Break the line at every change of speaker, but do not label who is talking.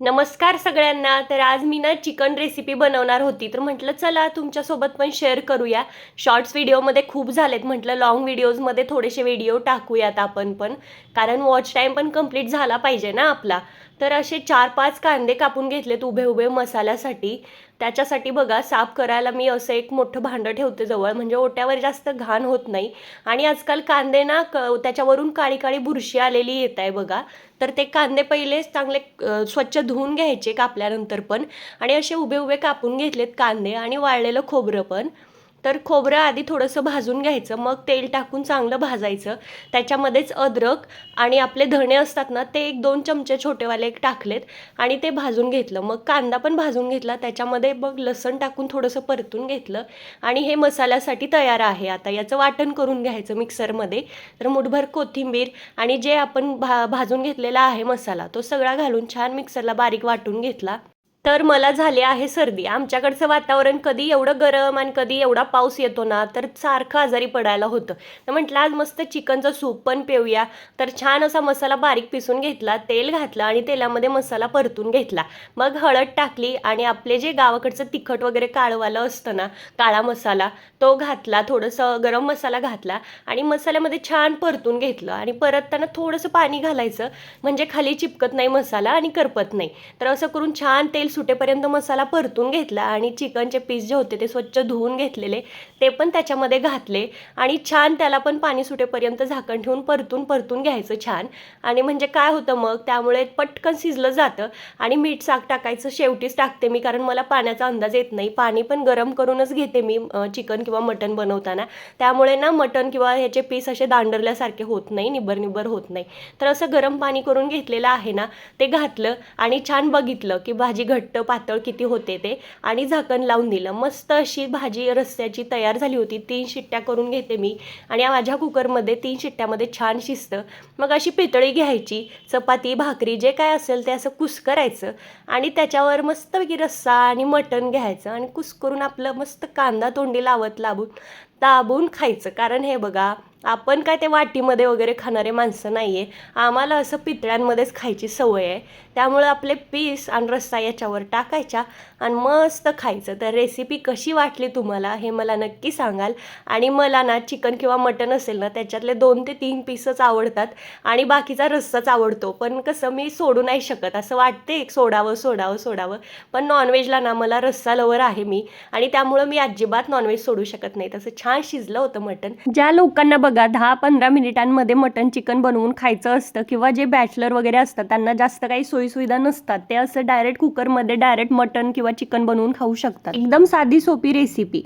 नमस्कार सगळ्यांना. तर आज मी ना चिकन रेसिपी बनवणार होती. तर म्हटलं चला तुमच्यासोबत पण शेअर करूया. शॉर्ट्स व्हिडिओमध्ये खूप झालेत. म्हटलं लॉंग व्हिडिओजमध्ये थोडेसे व्हिडिओ टाकूयात आपण पण. कारण वॉच टाईम पण कंप्लीट झाला पाहिजे ना आपला. तर असे चार पाच कांदे कापून घेतलेत उभे उभे मसाल्यासाठी. त्याच्यासाठी बघा साफ करायला मी असं एक मोठं भांडं ठेवते जवळ. म्हणजे ओट्यावर जास्त घाण होत नाही. आणि आजकाल कांदे ना क त्याच्यावरून काळी काळी बुरशी आलेली येत आहे बघा. तर ते कांदे पहिले चांगले स्वच्छ धुवून घ्यायचे कापल्यानंतर पण आणि असे उभे उभे कापून घेतलेत कांदे आणि वाळलेलं खोबरं पण. तर खोबरं आधी थोडंसं भाजून घ्यायचं मग तेल टाकून चांगलं भाजायचं. त्याच्यामध्येच अद्रक आणि आपले धणे असतात ना ते एक दोन चमचे छोटेवाले एक टाकलेत आणि ते भाजून घेतलं. मग कांदा पण भाजून घेतला त्याच्यामध्ये मग लसण टाकून थोडंसं परतून घेतलं आणि हे मसाल्यासाठी तयार आहे आता. याचं वाटण करून घ्यायचं मिक्सरमध्ये. तर मुठभर कोथिंबीर आणि जे आपण भा भाजून घेतलेला आहे मसाला तो सगळा घालून छान मिक्सरला बारीक वाटून घेतला. तर मला झाले आहे सर्दी. आमच्याकडचं वातावरण कधी एवढं गरम आणि कधी एवढा पाऊस येतो ना तर सारखं आजारी पडायला होतं. तर म्हटलं आज मस्त चिकनचं सूप पण पिऊया. तर छान असा मसाला बारीक पिसून घेतला तेल घातलं आणि तेलामध्ये मसाला परतून घेतला. मग हळद टाकली आणि आपले जे गावाकडचं तिखट वगैरे काळवालं असतं ना काळा मसाला तो घातला थोडंसं गरम मसाला घातला आणि मसाल्यामध्ये छान परतून घेतलं आणि परतताना थोडंसं पाणी घालायचं. म्हणजे खाली चिपकत नाही मसाला आणि करपत नाही. तर असं करून छान तेल सुटेपर्यंत मसाला परतून घेतला आणि चिकनचे पीस जे होते ते स्वच्छ धुवून घेतलेले ते पण त्याच्यामध्ये घातले आणि छान त्याला पण पाणी सुटेपर्यंत झाकण ठेवून परतून परतून घ्यायचं छान. आणि म्हणजे काय होतं मग त्यामुळे पटकन शिजलं जातं आणि मीठ साग टाकायचं शेवटीच टाकते मी कारण मला पाण्याचा अंदाज येत नाही. पाणी पण गरम करूनच घेते मी चिकन किंवा मटण बनवताना. त्यामुळे ना मटण किंवा ह्याचे पीस असे दांडरल्यासारखे होत नाही निबर निबर होत नाही. तर असं गरम पाणी करून घेतलेलं आहे ना ते घातलं आणि छान बघितलं की भाजी घट घट्ट पातळ किती होते ते आणि झाकण लावून दिलं. मस्त अशी भाजी रस्स्याची तयार झाली होती. तीन शिट्ट्या करून घेते मी आणि माझ्या कुकरमध्ये तीन शिट्ट्यामध्ये छान शिजतं. मग अशी पितळी घ्यायची चपाती भाकरी जे काय असेल ते असं कुस करायचं आणि त्याच्यावर मस्तपैकी रस्सा आणि मटण घ्यायचं आणि कुस करून आपलं मस्त कांदा तोंडी लावत लावून दाबून खायचं. कारण हे बघा आपण काय ते वाटीमध्ये वगैरे खाणारे माणसं नाही आहे आम्हाला असं पितळ्यांमध्येच खायची सवय आहे. त्यामुळे आपले पीस आणि रस्सा याच्यावर टाकायच्या आणि मस्त खायचं. तर रेसिपी कशी वाटली तुम्हाला हे मला नक्की सांगाल. आणि मला ना चिकन किंवा मटन असेल ना त्याच्यातले दोन ते तीन पीसच आवडतात आणि बाकीचा रस्साच आवडतो. पण कसं मी सोडू नाही शकत. असं वाटते एक सोडावं सोडावं सोडावं. पण नॉनव्हेजला ना मला रस्सा लवर आहे मी. आणि त्यामुळं मी अजिबात नॉनव्हेज सोडू शकत नाही. तसं छान शिजलं होतं मटण ज्या लोकांना बघा दहा पंधरा मिनिटांमध्ये मटन चिकन बनवून खायचं असतं किंवा जे बॅचलर वगैरे असतात त्यांना जास्त काही सोयी सोयीसुविधा नसतात. ते असं डायरेक्ट कुकरमध्ये डायरेक्ट मटन किंवा चिकन बनवून खाऊ शकतात. एकदम साधी सोपी रेसिपी